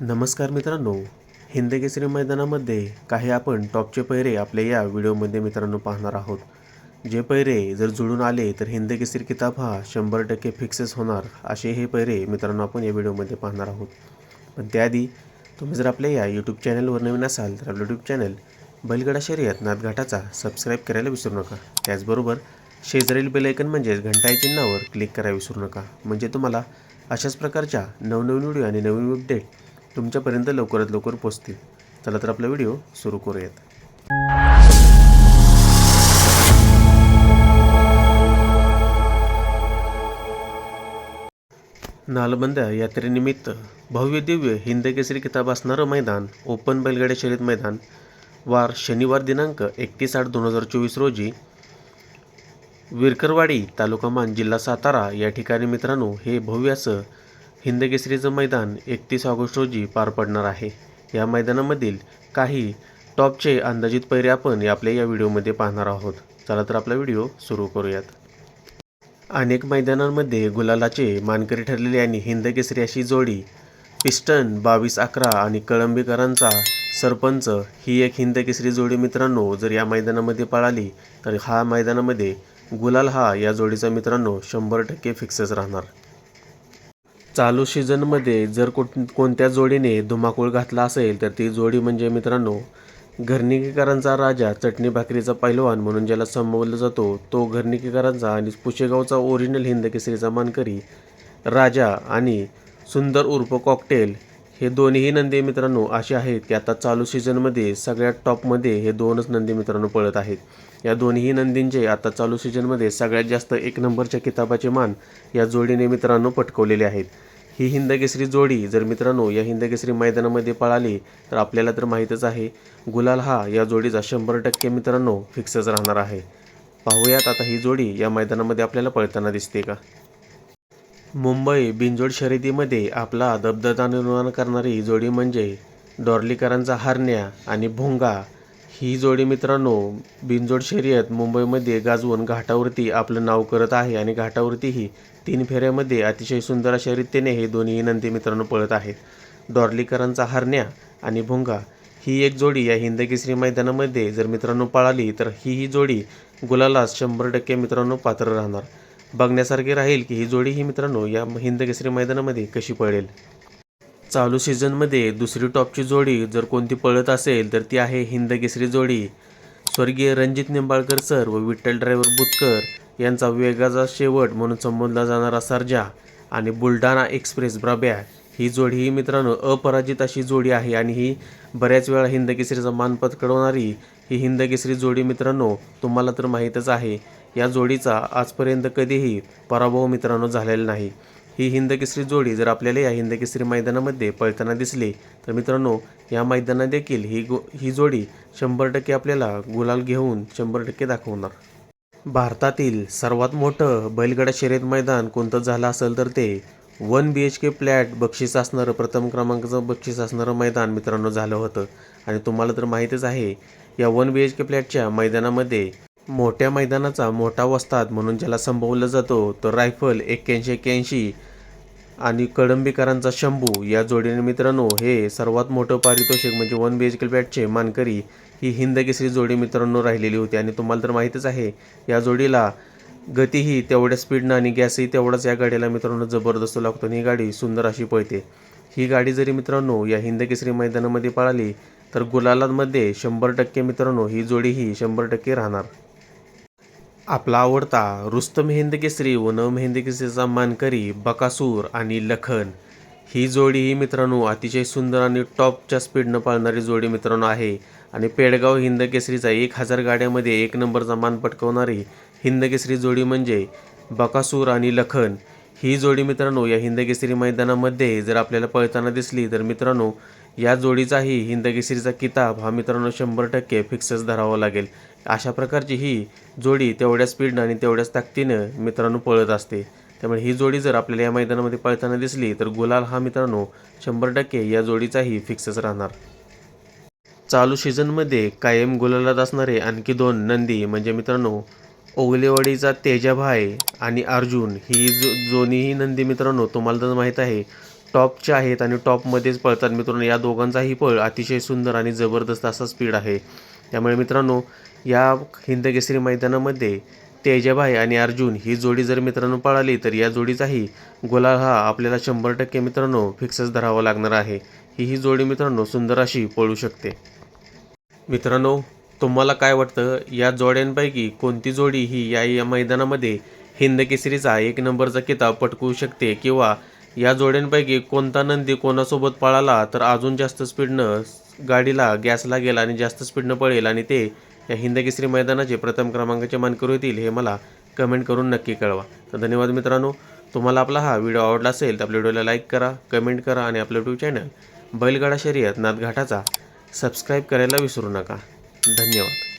नमस्कार मित्रांनो हिंद केसरी मैदानामध्ये काही आपण टॉपचे पैरे आपल्या या व्हिडिओमध्ये मित्रांनो पाहणार आहोत. जे पैरे जर जुळून आले तर हिंद केसरी किताब हा शंभर टक्के फिक्सेस होणार असे हे पैरे मित्रांनो आपण या व्हिडिओमध्ये पाहणार आहोत. पण त्याआधी तुम्ही जर आपल्या या यूट्यूब चॅनलवर नवीन असाल तर आपलं यूट्यूब चॅनल बैलगडा शर्यत नादघाटाचा सबस्क्राईब करायला विसरू नका. त्याचबरोबर शेजारील बेलायकन म्हणजेच घंटाई चिन्हावर क्लिक करायला विसरू नका. म्हणजे तुम्हाला अशाच प्रकारच्या नवनवीन व्हिडिओ आणि नवीन अपडेट तुमच्यापर्यंत लवकरात लवकर पोचतील. चला तर आपला व्हिडिओ सुरू करूयात. नालबंद्या यात्रेनिमित्त भव्य दिव्य हिंदकेसरी किताब असणारं मैदान ओपन बैलगाड्या शर्यत मैदान वार शनिवार दिनांक एकतीस आठ दोन हजार चोवीस रोजी विरकरवाडी तालुका मान जिल्हा सातारा या ठिकाणी मित्रांनो हे भव्य असं हिंदकेसरीचं मैदान एकतीस ऑगस्ट रोजी पार पडणार आहे. या मैदानामधील काही टॉपचे अंदाजित पैरे आपण आपल्या या व्हिडिओमध्ये पाहणार आहोत. चला तर आपला व्हिडिओ सुरू करूयात. अनेक मैदानांमध्ये गुलालाचे मानकरी ठरलेली आणि हिंदकेसरी अशी जोडी पिस्टन बावीस अकरा आणि कळंबीकरांचा सरपंच ही एक हिंदकेसरी जोडी मित्रांनो जर या मैदानामध्ये पळाली तर हा मैदानामध्ये गुलाल हा या जोडीचा मित्रांनो शंभर टक्के फिक्सच राहणार. चालू सीझनमध्ये जर कोण कोणत्या जोडीने धुमाकूळ घातला असेल तर ती जोडी म्हणजे मित्रांनो घरनिकीकरांचा राजा चटणी भाकरीचा पैलवान म्हणून ज्याला संबोधला जातो तो घरणिकेकरांचा आणि पुशेगावचा ओरिजिनल हिंद केसरीचा मानकरी राजा आणि सुंदर उर्फ कॉकटेल हे दोन्ही नंदी मित्रांनो असे आहेत की आता चालू सीझनमध्ये सगळ्यात टॉपमध्ये हे दोनच नंदी मित्रांनो पळत आहेत. या दोन्ही नंदींचे आता चालू सीझनमध्ये सगळ्यात जास्त एक नंबरच्या किताबाचे मान या जोडीने मित्रांनो पटकवलेले आहेत. ही हिंदकेसरी जोडी जर मित्रांनो या हिंदकेसरी मैदानामध्ये पळाली तर आपल्याला तर माहीतच आहे गुलाल हा या जोडीचा शंभर टक्के मित्रांनो फिक्सच राहणार आहे. पाहूयात आता ही जोडी या मैदानामध्ये आपल्याला पळताना दिसते का? मुंबई बिंजोड शर्यतीमध्ये आपला दबदबा निर्माण करणारी जोडी म्हणजे डॉर्लीकरांचा हरण्या आणि भोंगा. ही जोडी मित्रांनो बिंजोड शर्यत मुंबईमध्ये गाजवून घाटावरती आपलं नाव करत आहे आणि घाटावरतीही तीन फेऱ्यामध्ये अतिशय सुंदर अशा रीतीने हे दोन्ही नंदी मित्रांनो पळत आहेत. डॉर्लीकरांचा हरण्या आणि भोंगा ही एक जोडी या हिंदकेसरी मैदानामध्ये जर मित्रांनो पळाली तर ही ही जोडी गुलालास शंभर टक्के मित्रांनो पात्र राहणार. बघण्यासारखे राहील की ही जोडी ही मित्रांनो या हिंद केसरी मैदानामध्ये कशी पळेल. चालू सीझनमध्ये दुसरी टॉपची जोडी जर कोणती पळत असेल तर ती आहे हिंद केसरी जोडी. स्वर्गीय रणजित निंबाळकर सर व विठ्ठल ड्रायव्हर बुतकर यांचा वेगाचा शेवट म्हणून संबोधला जाणारा सर्जा आणि बुलढाणा एक्सप्रेस ब्राब्या ही जोडी ही मित्रांनो अपराजित अशी जोडी आहे आणि ही बऱ्याच वेळा हिंद केसरीचा मान पत्करवणारी ही हिंद केसरी जोडी मित्रांनो तुम्हाला तर माहीतच आहे. या जोडीचा आजपर्यंत कधीही पराभव मित्रांनो झालेला नाही. ही हिंदकेसरी जोडी जर आपल्याला या हिंदकेसरी मैदानामध्ये पळताना दिसली तर मित्रांनो या मैदानात देखील ही गो ही जोडी शंभर टक्के आपल्याला गुलाल घेऊन शंभर टक्के दाखवणार. भारतातील सर्वात मोठं बैलगाडा शर्यत मैदान कोणतं झालं असेल तर ते one B H K flat बक्षीस असणारं प्रथम क्रमांकाचं बक्षीस असणारं मैदान मित्रांनो झालं होतं. आणि तुम्हाला तर माहीतच आहे या वन बी एच के फ्लॅटच्या मैदानामध्ये मोठ्या मैदानाचा मोठा वस्ताद म्हणून ज्याला संबोवलं जातो तो रायफल एक्क्याऐंशी एक्क्याऐंशी आणि कळंबीकरांचा शंभू या जोडीने मित्रांनो हे सर्वात मोठं पारितोषिक म्हणजे वन बी एच के बॅटचे मानकरी ही हिंद केसरी जोडी मित्रांनो राहिलेली होती. आणि तुम्हाला तर माहीतच आहे या जोडीला गतीही तेवढ्या स्पीडनं आणि गॅसही तेवढाच या गाडीला मित्रांनो जबरदस्त लागतो आणि ही गाडी सुंदर अशी पळते. ही गाडी जरी मित्रांनो या हिंद केसरी मैदानामध्ये पळाली तर गुलालांमध्ये शंभर टक्के मित्रांनो ही जोडी ही शंभर टक्के राहणार. आपला आवडता रुस्तम हिंदकेसरी व नव मानकरी बकासूर आणि लखन. ही जोडी ही मित्रांनो अतिशय सुंदर आणि टॉपच्या स्पीडनं पाळणारी जोडी मित्रांनो आहे. आणि पेडगाव हिंदकेसरीचा एक हजार गाड्यामध्ये एक नंबरचा मान पटकवणारी हिंदकेसरी जोडी म्हणजे बकासूर आणि लखन. ही जोडी मित्रांनो या हिंदकेसरी मैदानामध्ये जर आपल्याला पळताना दिसली तर मित्रांनो या जोडीचाही हिंदकेसरीचा किताब हा मित्रांनो शंभर टक्के फिक्सच धरावा लागेल. अशा प्रकारची ही जोडी तेवढ्या स्पीडनं आणि तेवढ्याच ताकदीनं मित्रांनो पळत असते. त्यामुळे ही जोडी जर आपल्याला या मैदानामध्ये पळताना दिसली तर गुलाल हा मित्रांनो शंभर टक्के या जोडीचाही फिक्सच राहणार. चालू सीझनमध्ये कायम गुलालात असणारे आणखी दोन नंदी म्हणजे मित्रांनो ओगलेवाडीचा तेजाभाय आणि अर्जुन ही जो दोन्हीही नंदी मित्रांनो तुम्हाला तर माहीत आहे टॉपचे आहेत आणि टॉपमध्येच पळतात मित्रांनो या दोघांचाही पळ अतिशय सुंदर आणि जबरदस्त असा स्पीड आहे. त्यामुळे मित्रांनो या हिंदकेसरी मैदानामध्ये तेजाभाई आणि अर्जुन ही जोडी जर मित्रांनो पळाली तर या जोडीचाही गुलाल हा आपल्याला शंभर टक्के मित्रांनो फिक्सच धरावा लागणार आहे. ही ही जोडी मित्रांनो सुंदर अशी पळू शकते. मित्रांनो तुम्हाला काय वाटतं? या जोड्यांपैकी कोणती जोडी ही या या मैदानामध्ये हिंद केसरीचा एक नंबरचा किताब पटकवू शकते किंवा या जोड्यांपैकी कोणता नंदी कोणासोबत पळाला तर अजून जास्त स्पीडनं गाडीला गॅसला गेला आणि जास्त स्पीडनं पळेल आणि ते या हिंदकेसरी मैदानाचे प्रथम क्रमांकाचे मानकरी होतील हे मला कमेंट करून नक्की कळवा. तर धन्यवाद मित्रांनो. तुम्हाला आपला हा व्हिडिओ आवडला असेल तर आपल्या व्हिडिओला लाईक करा कमेंट करा आणि आपलं यूट्यूब चॅनल बैलगाडा शर्यत नादघाटाचा सबस्क्राईब करायला विसरू नका. धन्यवाद.